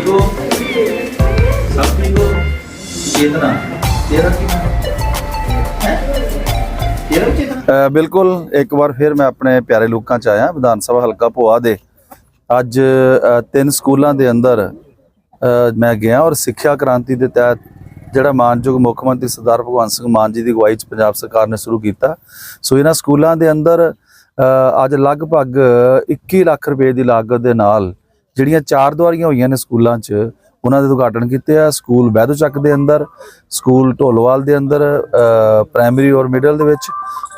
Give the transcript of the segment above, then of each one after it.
ਠੀਕ ਹੋ? ਸਭ ਠੀਕ ਹੋ? ਚੇਤਨਾ। ਤੇਰਾ ਕੀ ਨਾਮ? ਬਿਲਕੁਲ, ਇੱਕ ਵਾਰ ਫਿਰ ਮੈਂ ਆਪਣੇ ਪਿਆਰੇ ਲੋਕਾਂ ਚ ਆਇਆ, ਵਿਧਾਨ ਸਭਾ ਹਲਕਾ ਭੋਆ ਦੇ। ਅੱਜ ਤਿੰਨ ਸਕੂਲਾਂ ਦੇ ਅੰਦਰ ਮੈਂ ਗਿਆ ਔਰ ਸਿੱਖਿਆ ਕ੍ਰਾਂਤੀ ਦੇ ਤਹਿਤ ਜਿਹੜਾ ਮਾਨਯੋਗ ਮੁੱਖ ਮੰਤਰੀ ਸਰਦਾਰ ਭਗਵੰਤ ਸਿੰਘ ਮਾਨ ਜੀ ਦੀ ਅਗਵਾਈ 'ਚ ਪੰਜਾਬ ਸਰਕਾਰ ਨੇ ਸ਼ੁਰੂ ਕੀਤਾ। ਸੋ ਇਹਨਾਂ ਸਕੂਲਾਂ ਦੇ ਅੰਦਰ ਅੱਜ ਲਗਭਗ 21 ਲੱਖ ਰੁਪਏ ਦੀ ਲਾਗਤ ਦੇ ਨਾਲ ਜਿਹੜੀਆਂ ਚਾਰ ਦੁਆਰੀਆਂ ਹੋਈਆਂ ਨੇ ਸਕੂਲਾਂ 'ਚ, ਉਹਨਾਂ ਦੇ ਉਦਘਾਟਨ ਕੀਤੇ ਆ। ਸਕੂਲ ਬੈਦੋ ਚੱਕ ਦੇ ਅੰਦਰ, ਸਕੂਲ ਢੋਲਵਾਲ ਦੇ ਅੰਦਰ ਪ੍ਰਾਇਮਰੀ ਔਰ ਮਿਡਲ ਦੇ ਵਿੱਚ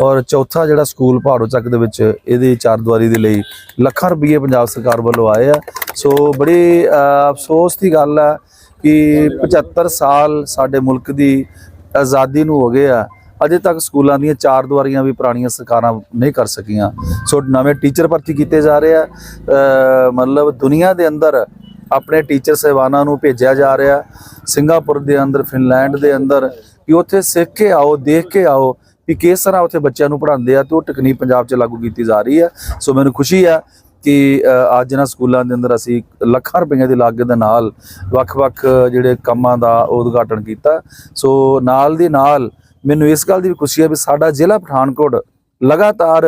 ਔਰ ਚੌਥਾ ਜਿਹੜਾ ਸਕੂਲ ਪਹਾੜੋ ਚੱਕ ਦੇ ਵਿੱਚ, ਇਹਦੀ ਚਾਰ ਦੀਵਾਰੀ ਦੇ ਲਈ ਲੱਖਾਂ ਰੁਪਏ ਪੰਜਾਬ ਸਰਕਾਰ ਵੱਲੋਂ ਆਏ ਆ। ਸੋ ਬੜੀ ਅਫਸੋਸ ਦੀ ਗੱਲ ਆ ਕਿ 75 ਸਾਲ ਸਾਡੇ ਮੁਲਕ ਦੀ ਆਜ਼ਾਦੀ ਨੂੰ ਹੋ ਗਏ ਆ। ਅਜੇ ਤੱਕ ਸਕੂਲਾਂ ਦੀਆਂ ਚਾਰ ਦੁਆਰੀਆਂ ਵੀ ਪੁਰਾਣੀਆਂ ਸਰਕਾਰਾਂ ਨਹੀਂ ਕਰ ਸਕੀਆਂ। ਸੋ ਨਵੇਂ ਟੀਚਰ ਭਰਤੀ ਕੀਤੇ ਜਾ ਰਹੇ ਆ। ਮਤਲਬ ਦੁਨੀਆ ਦੇ ਅੰਦਰ ਆਪਣੇ ਟੀਚਰ ਸਹਿਬਾਨਾਂ ਨੂੰ ਭੇਜਿਆ ਜਾ ਰਿਹਾ। ਸਿੰਗਾਪੁਰ ਦੇ ਅੰਦਰ, ਫਿਨਲੈਂਡ ਦੇ ਅੰਦਰ ਕਿ ਉੱਥੇ ਸਿੱਖ ਕੇ ਆਓ, ਦੇਖ ਕੇ ਆਓ ਕਿ ਕਿਸ ਤਰ੍ਹਾਂ ਉੱਥੇ ਬੱਚਿਆਂ ਨੂੰ ਪੜ੍ਹਾਉਂਦੇ ਆ ਤੇ ਉਹ ਟੈਕਨੀਕ ਪੰਜਾਬ 'ਚ ਲਾਗੂ ਕੀਤੀ ਜਾ ਰਹੀ ਹੈ ਸੋ ਮੈਨੂੰ ਖੁਸ਼ੀ ਹੈ ਕਿ ਅੱਜ ਇਹਨਾਂ ਸਕੂਲਾਂ ਦੇ ਅੰਦਰ ਅਸੀਂ ਲੱਖਾਂ ਰੁਪਈਆਂ ਦੀ ਲਾਗਤ ਦੇ ਨਾਲ ਵੱਖ-ਵੱਖ ਜਿਹੜੇ ਕੰਮਾਂ ਦਾ ਉਦਘਾਟਨ ਕੀਤਾ। ਸੋ ਨਾਲ ਦੀ ਨਾਲ ਮੈਨੂੰ ਇਸ ਗੱਲ ਦੀ ਵੀ ਖੁਸ਼ੀ ਹੈ ਵੀ ਸਾਡਾ ਜ਼ਿਲ੍ਹਾ ਪਠਾਨਕੋਟ ਲਗਾਤਾਰ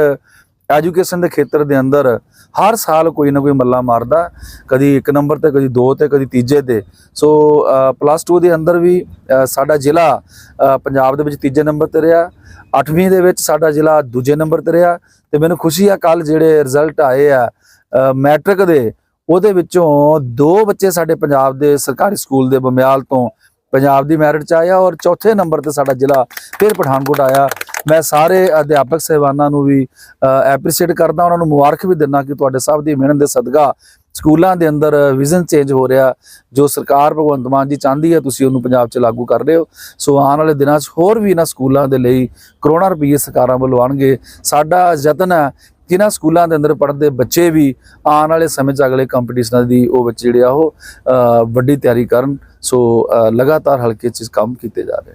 ਐਜੂਕੇਸ਼ਨ ਦੇ ਖੇਤਰ ਦੇ ਅੰਦਰ ਹਰ ਸਾਲ ਕੋਈ ਨਾ ਕੋਈ ਮੱਲਾ ਮਾਰਦਾ, ਕਦੀ ਇੱਕ ਨੰਬਰ ਤੇ, ਕਦੀ ਦੋ ਤੇ, ਕਦੀ ਤੀਜੇ ਤੇ। ਸੋ ਪਲੱਸ 2 ਦੇ ਅੰਦਰ ਵੀ ਸਾਡਾ ਜ਼ਿਲ੍ਹਾ ਪੰਜਾਬ ਦੇ ਵਿੱਚ ਤੀਜੇ ਨੰਬਰ ਤੇ ਰਿਹਾ 8ਵੀਂ ਦੇ ਵਿੱਚ ਸਾਡਾ ਜ਼ਿਲ੍ਹਾ ਦੂਜੇ ਨੰਬਰ ਤੇ ਰਿਹਾ ਤੇ ਮੈਨੂੰ ਖੁਸ਼ੀ ਆ ਕੱਲ ਜਿਹੜੇ ਰਿਜ਼ਲਟ ਆਏ ਆ ਮੈਟ੍ਰਿਕ ਦੇ, ਉਹਦੇ ਵਿੱਚੋਂ ਦੋ ਬੱਚੇ ਸਾਡੇ ਪੰਜਾਬ ਦੇ ਸਰਕਾਰੀ ਸਕੂਲ ਦੇ ਬਮਿਆਲ ਤੋਂ ਪੰਜਾਬ ਦੀ ਮੈਰਿਟ ਚ ਆਇਆ ਔਰ ਚੌਥੇ ਨੰਬਰ ਤੇ ਸਾਡਾ ਜ਼ਿਲ੍ਹਾ ਫਿਰ ਪਠਾਨਕੋਟ ਆਇਆ। ਮੈਂ ਸਾਰੇ ਅਧਿਆਪਕ ਸਹਿਬਾਨਾਂ ਨੂੰ ਵੀ ਐਪਰੀਸ਼ੀਏਟ ਕਰਦਾ, ਉਹਨਾਂ ਨੂੰ ਮੁਬਾਰਕ ਵੀ ਦਿੰਦਾ ਕਿ ਤੁਹਾਡੇ ਸਭ ਦੀ ਮਿਹਨਤ ਦੇ ਸਦਕਾ ਸਕੂਲਾਂ ਦੇ ਅੰਦਰ ਵਿਜ਼ਨ ਚੇਂਜ ਹੋ ਰਿਹਾ, ਜੋ ਸਰਕਾਰ ਭਗਵੰਤ ਮਾਨ ਜੀ ਚਾਹੁੰਦੀ ਹੈ, ਤੁਸੀਂ ਉਹਨੂੰ ਪੰਜਾਬ 'ਚ ਲਾਗੂ ਕਰ ਰਹੇ ਹੋ। ਸੋ ਆਉਣ ਵਾਲੇ ਦਿਨਾਂ 'ਚ ਹੋਰ ਵੀ ਇਹਨਾਂ ਸਕੂਲਾਂ ਦੇ ਲਈ ਕਰੋੜਾਂ ਰੁਪਏ ਸਰਕਾਰਾਂ ਵੱਲੋਂ ਆਉਣਗੇ। ਸਾਡਾ ਯਤਨ ਹੈ ਜਿਨ੍ਹਾਂ ਸਕੂਲਾਂ ਦੇ ਅੰਦਰ ਪੜ੍ਹਦੇ ਬੱਚੇ ਵੀ ਆਉਣ ਵਾਲੇ ਸਮੇਂ 'ਚ ਅਗਲੇ ਕੰਪੀਟੀਸ਼ਨਾਂ ਦੀ ਉਹ ਬੱਚੇ ਜਿਹੜੇ ਆ ਉਹ ਵੱਡੀ ਤਿਆਰੀ ਕਰਨ। ਸੋ ਲਗਾਤਾਰ ਹਲਕੇ 'ਚ ਕੰਮ ਕੀਤੇ ਜਾ ਰਹੇ